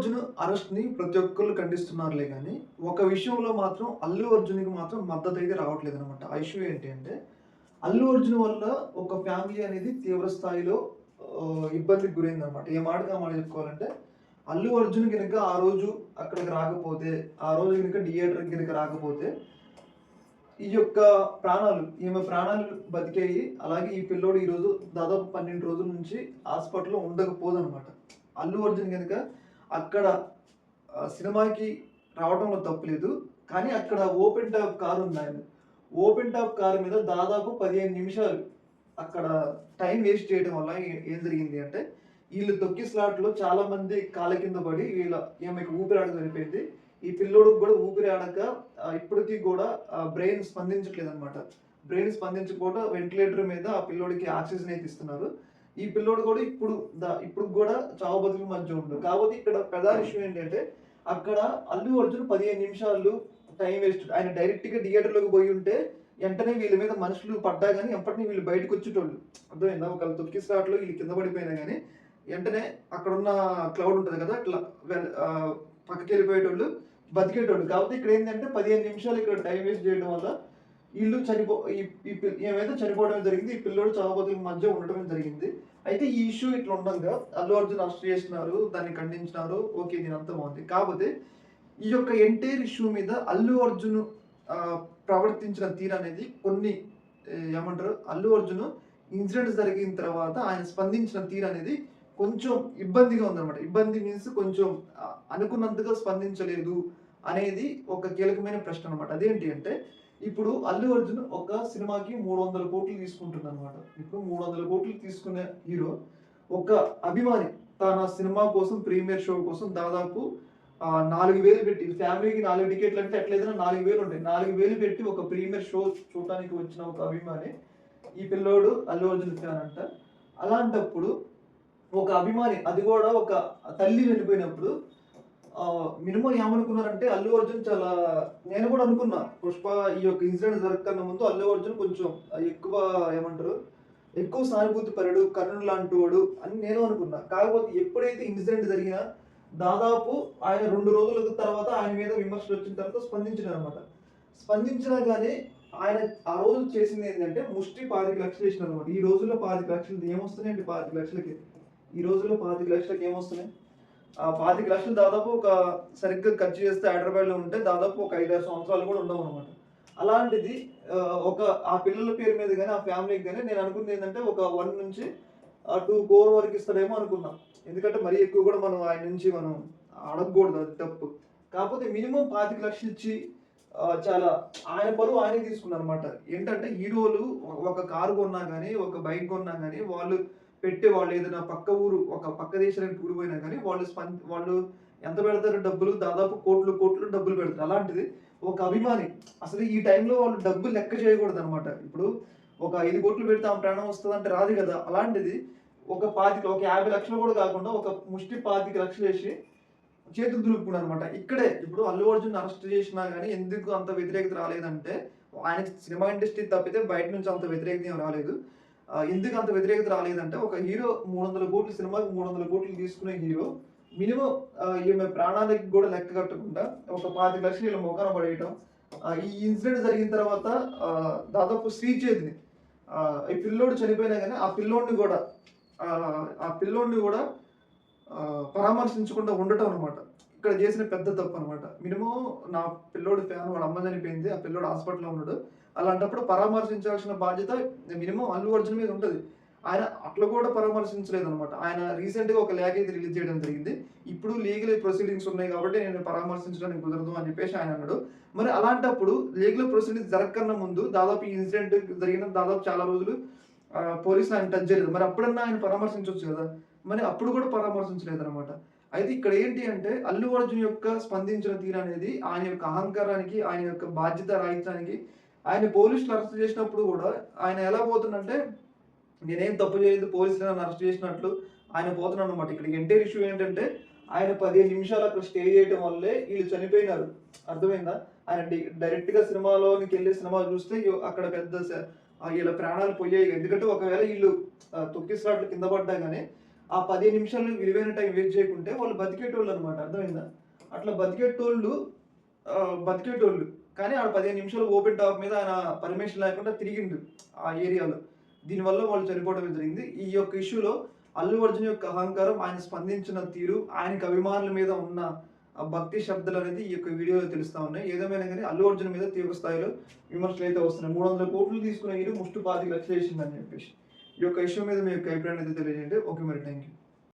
అర్జున్ అరెస్ట్ని ప్రతి ఒక్కరు ఖండిస్తున్నారులే కానీ ఒక విషయంలో మాత్రం అల్లు అర్జున్కి మాత్రం మద్దతు అయితే రావట్లేదు అనమాట ఆ ఇష్యూ ఏంటి అంటే అల్లు అర్జున్ వల్ల ఒక ఫ్యామిలీ అనేది తీవ్ర స్థాయిలో ఇబ్బందికి గురైంది అనమాట ఏ మాటగా మాట చెప్పుకోవాలంటే అల్లు అర్జున్ కనుక ఆ రోజు అక్కడికి రాకపోతే ఆ రోజు కనుక థియేటర్ కనుక రాకపోతే ఈ యొక్క ప్రాణాలు ఈమె ప్రాణాలు బతికేయి అలాగే ఈ పిల్లోడు ఈరోజు దాదాపు పన్నెండు రోజుల నుంచి హాస్పిటల్లో ఉండకపోదు అనమాట అల్లు అర్జున్ కనుక అక్కడ సినిమాకి రావడంలో తప్పులేదు కానీ అక్కడ ఓపెన్ టాప్ కార్ ఉంది ఆయన ఓపెన్ టాప్ కారు మీద దాదాపు పదిహేను నిమిషాలు అక్కడ టైం వేస్ట్ చేయడం వల్ల ఏ- ఏం జరిగింది అంటే వీళ్ళు తొక్కి స్లాట్లో చాలా మంది కాళ్ళ కింద పడి వీళ్ళ ఈమెకి ఊపిరాడక చనిపోయింది ఈ పిల్లోడికి కూడా ఊపిరి ఆడక ఇప్పటికీ కూడా బ్రెయిన్ స్పందించట్లేదు అనమాట బ్రెయిన్ స్పందించకపోవడం వెంటిలేటర్ మీద ఆ పిల్లోడికి ఆక్సిజన్ అయితే ఇస్తున్నారు. ఈ పిల్లోడు కూడా ఇప్పుడు ఇప్పుడు కూడా చావు బతుకు మధ్య ఉండు. కాబట్టి ఇక్కడ ప్రధాన విషయం ఏంటంటే అక్కడ అల్లు అర్జున్ పదిహేను నిమిషాలు టైం వేస్ట్ ఆయన డైరెక్ట్గా పోయి ఉంటే వెంటనే వీళ్ళ మీద మనుషులు పడ్డా కానీ ఎప్పటినీ వీళ్ళు బయటకు వచ్చేటోళ్ళు. అర్థమైందా? ఒకళ్ళు తొక్కి స్లాట్లో వీళ్ళు కింద పడిపోయినా కానీ వెంటనే అక్కడ ఉన్న క్లౌడ్ ఉంటుంది కదా అట్లా పక్కకి వెళ్ళిపోయేటోళ్ళు బతికేటోళ్ళు. కాబట్టి ఇక్కడ ఏంటంటే పదిహేను నిమిషాలు ఇక్కడ టైం వేస్ట్ చేయడం వల్ల వీళ్ళు చనిపో ఈ ఏమైతే చనిపోవడం జరిగింది ఈ పిల్లోడు చావబోతుల మధ్య ఉండడం జరిగింది. అయితే ఈ ఇష్యూ ఇట్లా ఉండగా అల్లు అర్జున్ అరెస్ట్ చేసినారు దాన్ని ఖండించినారు. ఓకే దీని అంతా బాగుంది. కాకపోతే ఈ యొక్క ఎంటైర్ ఇష్యూ మీద అల్లు అర్జున్ ప్రవర్తించిన తీరు అనేది కొన్ని ఏమంటారు? అల్లు అర్జున్ ఇన్సిడెంట్ జరిగిన తర్వాత ఆయన స్పందించిన తీరు అనేది కొంచెం ఇబ్బందిగా ఉందన్నమాట. ఇబ్బంది మీన్స్ కొంచెం అనుకున్నంతగా స్పందించలేదు అనేది ఒక కీలకమైన ప్రశ్న అనమాట అదేంటి అంటే ఇప్పుడు అల్లు అర్జున్ ఒక సినిమాకి మూడు వందల కోట్లు తీసుకుంటున్నాడు అనమాట ఇప్పుడు మూడు వందల కోట్లు తీసుకునే హీరో ఒక అభిమాని తన సినిమా కోసం ప్రీమియర్ షో కోసం దాదాపు నాలుగు వేలు పెట్టి ఫ్యామిలీకి నాలుగు టికెట్లు అంటే ఎట్లయితే నాలుగు వేలు ఉంటాయి. నాలుగు వేలు పెట్టి ఒక ప్రీమియర్ షో చూడటానికి వచ్చిన ఒక అభిమాని ఈ పిల్లోడు అల్లు అర్జున్ ఫ్యాన్ అంట. అలాంటప్పుడు ఒక అభిమాని అది కూడా ఒక తల్లి వెళ్ళిపోయినప్పుడు మినిమం ఏమనుకున్నారంటే అల్లు అర్జున్ చాలా నేను కూడా అనుకున్నా పుష్ప ఈ యొక్క ఇన్సిడెంట్ జరగకన్నా ముందు అల్లు అర్జున్ కొంచెం ఎక్కువ ఏమంటారు ఎక్కువ సానుభూతి పరుడు కర్ణుడు లాంటి వాడు అని నేను అనుకున్నా. కాకపోతే ఎప్పుడైతే ఇన్సిడెంట్ జరిగినా దాదాపు ఆయన రెండు రోజుల తర్వాత ఆయన మీద విమర్శలు వచ్చిన తర్వాత స్పందించినారనమాట స్పందించినా కానీ ఆయన ఆ రోజు చేసింది ఏంటంటే ముష్టి పాతిక లక్షలు ఇచ్చిన అనమాట ఈ రోజుల్లో పాతిక లక్షలు ఏమొస్తున్నాయండి పాతిక లక్షలకి? ఈ రోజుల్లో పాతిక లక్షలకి ఏమొస్తున్నాయి? పాతిక లక్షలు దాదాపు ఒక సరిగ్గా ఖర్చు చేస్తే హైదరాబాద్లో ఉంటే దాదాపు ఒక ఐదారు సంవత్సరాలు కూడా ఉండవు అనమాట అలాంటిది ఒక ఆ పిల్లల పేరు మీద కానీ ఆ ఫ్యామిలీకి కానీ నేను అనుకుంది ఏంటంటే ఒక వన్ నుంచి టూ కోర్ వరకు ఇస్తాడేమో అనుకున్నాం. ఎందుకంటే మరీ ఎక్కువ కూడా మనం ఆయన నుంచి మనం అడగకూడదు అది తప్పు. కాకపోతే మినిమం పాతిక లక్షలు ఇచ్చి చాలా ఆయన పరువు ఆయనే తీసుకున్నారు అనమాట ఏంటంటే హీరోలు ఒక కారు కొన్నా కానీ ఒక బైక్ కొన్నా కానీ వాళ్ళు పెట్టే వాళ్ళు ఏదైనా పక్క ఊరు ఒక పక్క దేశానికి టూర్ పోయినా కానీ వాళ్ళు స్పంద వాళ్ళు ఎంత పెడతారు డబ్బులు దాదాపు కోట్లు కోట్లు డబ్బులు పెడతారు. అలాంటిది ఒక అభిమాని అసలు ఈ టైంలో వాళ్ళు డబ్బులు లెక్క చేయకూడదు అనమాట ఇప్పుడు ఒక ఐదు కోట్లు పెడితే ఆ ప్రాణం వస్తుంది అంటే రాదు కదా. అలాంటిది ఒక పాతిక ఒక యాభై లక్షలు కూడా కాకుండా ఒక ముష్టి పాతిక లక్షలు వేసి చేతులు దులుపుకున్నాడు అనమాట ఇక్కడే ఇప్పుడు అల్లు అర్జున్ అరెస్ట్ చేసినా కానీ ఎందుకు అంత వ్యతిరేకత రాలేదంటే ఆయనకి సినిమా ఇండస్ట్రీ తప్పితే బయట నుంచి అంత వ్యతిరేకత ఏం రాలేదు. ఎందుకు అంత వ్యతిరేకత రాలేదంటే ఒక హీరో మూడు వందల కోట్లు సినిమాకి మూడు వందల కోట్లు తీసుకునే హీరో మినిమం ఈమె ప్రాణానికి కూడా లెక్క కట్టకుండా ఒక పాతిక లక్షలు ఇలా మొఖాన పడేయటం. ఈ ఇన్సిడెంట్ జరిగిన తర్వాత దాదాపు శ్రీచేతిని ఈ పిల్లోడు చనిపోయినా కానీ ఆ పిల్లోడిని కూడా ఆ, పిల్లోడిని కూడా పరామర్శించకుండా ఉండటం అనమాట ఇక్కడ చేసిన పెద్ద తప్పు అనమాట మినిమం నా పిల్లోడు ఫ్యాన్ వాడు అమ్మ చనిపోయింది ఆ పిల్లోడు హాస్పిటల్లో ఉన్నాడు. అలాంటప్పుడు పరామర్శించాల్సిన బాధ్యత మినిమం అల్లు అర్జున్ మీద ఉంటుంది. ఆయన అట్లా కూడా పరామర్శించలేదు అనమాట ఆయన రీసెంట్గా ఒక లేఖ అయితే రిలీజ్ చేయడం జరిగింది. ఇప్పుడు లీగల్ ప్రొసీడింగ్స్ ఉన్నాయి కాబట్టి నేను పరామర్శించడానికి కుదరదు అని చెప్పేసి ఆయన అన్నాడు. మరి అలాంటప్పుడు లీగల్ ప్రొసీడింగ్స్ జరగకన్నా ముందు దాదాపు ఈ ఇన్సిడెంట్ జరిగిన దాదాపు చాలా రోజులు పోలీసులు ఆయన టచ్ చేయలేదు. మరి అప్పుడన్నా ఆయన పరామర్శించవచ్చు కదా? మరి అప్పుడు కూడా పరామర్శించలేదు అనమాట అయితే ఇక్కడ ఏంటి అంటే అల్లు అర్జున్ యొక్క స్పందించిన తీరు అనేది ఆయన యొక్క అహంకారానికి ఆయన యొక్క బాధ్యత రాయించడానికి ఆయన పోలీసులు అరెస్ట్ చేసినప్పుడు కూడా ఆయన ఎలా పోతుందంటే నేనేం తప్పు చేయలేదు పోలీసులు నన్ను అరెస్ట్ చేసినట్లు ఆయన పోతున్నాను అనమాట ఇక్కడ ఎంటైర్ ఇష్యూ ఏంటంటే ఆయన పదిహేను నిమిషాలు అక్కడ స్టే చేయడం వల్లే వీళ్ళు చనిపోయినారు. అర్థమైందా? ఆయన డైరెక్ట్గా సినిమాలోకి సినిమాలోనికి వెళ్ళి సినిమా చూస్తే అక్కడ పెద్ద వీళ్ళ ప్రాణాలు పోయాయి. ఎందుకంటే ఒకవేళ వీళ్ళు ఆ, తొక్కి స్లాట్లు కింద పడ్డా కానీ ఆ పదిహేను నిమిషాలు విలువైన టైం వేస్ట్ చేయకుంటే వాళ్ళు బతికేటోళ్ళు అనమాట అర్థమైందా? అట్లా బతికేటోళ్ళు బతికేటోళ్ళు. కానీ ఆడ పదిహేను నిమిషాలు ఓపెన్ టాప్ మీద ఆయన పర్మిషన్ లేకుండా తిరిగిండు ఆ ఏరియాలో. దీనివల్ల వాళ్ళు చనిపోవడం జరిగింది. ఈ యొక్క ఇష్యూలో అల్లు అర్జున్ యొక్క అహంకారం ఆయన స్పందించిన తీరు ఆయనకు అభిమానుల మీద ఉన్న భక్తి శబ్దాలు అనేది ఈ యొక్క వీడియోలో తెలుస్తా ఉన్నాయి. ఏదేమైనా కానీ అల్లు అర్జున్ మీద తీవ్ర స్థాయిలో విమర్శలు అయితే వస్తున్నాయి. మూడు వందల కోట్లు తీసుకున్న హీరో ముష్టి పాతికి లక్షలు చేసిందని చెప్పేసి. ఈ యొక్క ఇష్యూ మీద మీ యొక్క అభిప్రాయం అయితే తెలియజేయండి ఓకే మరి థ్యాంక్ యూ